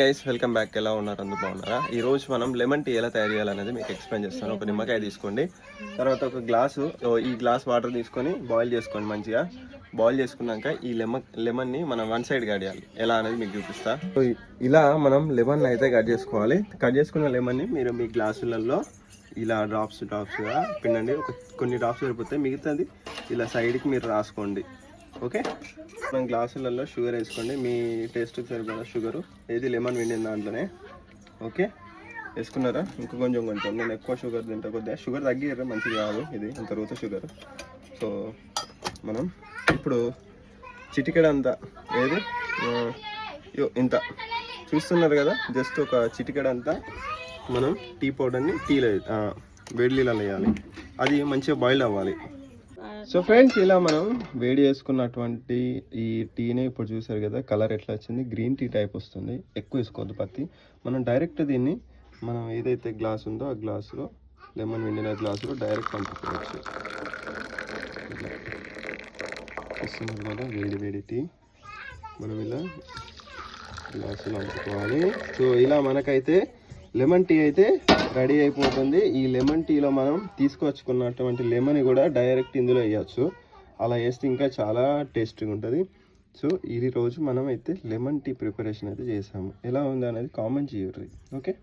Guys welcome back ఎలా ఉన్నారు? అందు బాగున్నారా? ఈ రోజు మనం లెమన్ టీ ఎలా తయారు చేయాలనేది మీకు ఎక్స్ప్లెయిన్ చేస్తాను. ఒక నిమ్మకాయ తీసుకోండి. తర్వాత ఒక గ్లాసు ఈ గ్లాస్ వాటర్ తీసుకొని బాయిల్ చేసుకోండి మంచిగా. బాయిల్ చేసుకున్నాక ఈ లెమన్ లెమన్ని మనం వన్ సైడ్ కడియాలి ఎలా అనేది మీకు చూపిస్తా. సో ఇలా మనం లెమన్ అయితే కట్ చేసుకోవాలి. కట్ చేసుకున్న లెమన్ని మీరు మీ గ్లాసులలో ఇలా డ్రాప్స్ డ్రాప్స్గా పిండండి. ఒక కొన్ని డ్రాప్స్ సరిపోతే మిగతాది ఇలా సైడ్కి మీరు రాసుకోండి. ఓకే? మనం గ్లాసులలో షుగర్ వేసుకోండి. మీ టేస్ట్కి సరిపడా షుగరు. ఏది లెమన్ విండిన దాంట్లోనే. ఓకే? వేసుకున్నారా? ఇంకా కొంచెం కొంచెం. నేను ఎక్కువ షుగర్ తింటా కొద్దిగా. షుగర్ తగ్గిరా మంచిది కాదు ఇది. ఇంత రూత షుగర్. సో మనం ఇప్పుడు చిటికెడ అంతా ఏది ఇంత. చూస్తున్నారు కదా? జస్ట్ ఒక చిటికెడ అంతా మనం టీ పౌడర్ని టీలో వేడి నీళ్ళలో వేయాలి. అది మంచిగా బాయిల్ అవ్వాలి. సో ఫ్రెండ్స్ ఇలా మనం వేడి చేసుకున్నటువంటి ఈ టీని ఇప్పుడు చూసారు కదా కలర్ ఎట్లా వచ్చింది? గ్రీన్ టీ టైప్ వస్తుంది. ఎక్కువ వేసుకోవద్దు పత్తి. మనం డైరెక్ట్ దీన్ని మనం ఏదైతే గ్లాస్ ఉందో ఆ గ్లాసులో లెమన్ వెండిన గ్లాసులో డైరెక్ట్ పంపుకోవచ్చు. కదా వేడి వేడి టీ మనం ఇలా గ్లాసులో పంపుకోవాలి సో ఇలా మనకైతే లెమన్ టీ అయితే రెడీ అయిపోతుంది. ఈ లెమన్ టీలో మనం తీసుకొచ్చుకున్నటువంటి లెమన్ కూడా డైరెక్ట్ ఇందులో వేయచ్చు. అలా వేస్తే ఇంకా చాలా టేస్టీగా ఉంటుంది. సో ఈ రోజు మనం అయితే లెమన్ టీ ప్రిపరేషన్ అయితే చేసాము. ఎలా ఉంది అనేది కామెంట్ చేయరు ఓకే